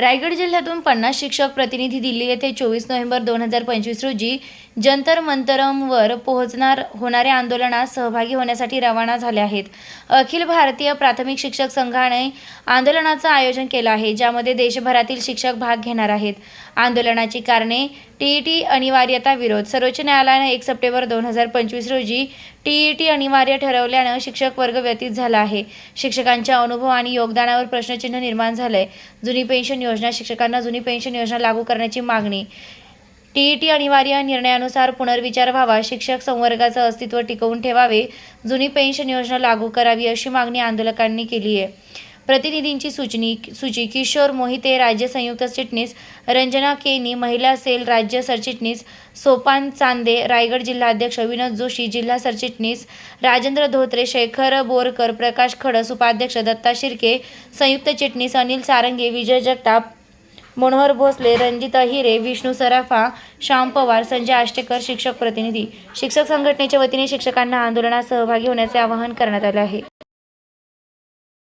रायगड जिल्ह्यातून पन्नास शिक्षक प्रतिनिधी दिल्ली येथे चोवीस नोव्हेंबर दोन हजार पंचवीस रोजी जंतर मंतरमवर पोहोचणार होणाऱ्या आंदोलनात सहभागी होण्यासाठी रवाना झाले आहेत. अखिल भारतीय प्राथमिक शिक्षक संघाने आंदोलनाचं आयोजन केलं आहे ज्यामध्ये देशभरातील शिक्षक भाग घेणार आहेत. आंदोलनाची कारणे टीईटी अनिवार्यता विरोध. सर्वोच्च न्यायालयानं एक सप्टेंबर दोन हजार पंचवीस रोजी टीईटी अनिवार्य ठरवल्यानं शिक्षक वर्ग व्यतीत झाला आहे. शिक्षकांच्या अनुभव आणि योगदानावर प्रश्नचिन्ह निर्माण झालंय. जुनी पेन्शन योजना शिक्षकांना जुनी पेन्शन योजना लागू करण्याची मागणी. टीईटी अनिवार्य निर्णयानुसार पुनर्विचार व्हावा शिक्षक संवर्गाचं अस्तित्व टिकवून ठेवावे जुनी पेन्शन योजना लागू करावी अशी मागणी आंदोलकांनी केली आहे. प्रतिनिधींची सूचनी सूची किशोर मोहिते राज्य संयुक्त चिटणीस रंजना केनी महिला सेल राज्य सरचिटणीस सोपान चांदे रायगड जिल्हाध्यक्ष विनोद जोशी जिल्हा सरचिटणीस राजेंद्र धोत्रे शेखर बोरकर प्रकाश खडस उपाध्यक्ष दत्ता शिर्के संयुक्त चिटणीस अनिल सारंगे विजय जगताप मनोहर भोसले रणजित अहिरे विष्णू सराफा श्याम पवार संजय आष्टेकर शिक्षक प्रतिनिधी. शिक्षक संघटनेच्या वतीने शिक्षकांना आंदोलनात सहभागी होण्याचे आवाहन करण्यात आले आहे.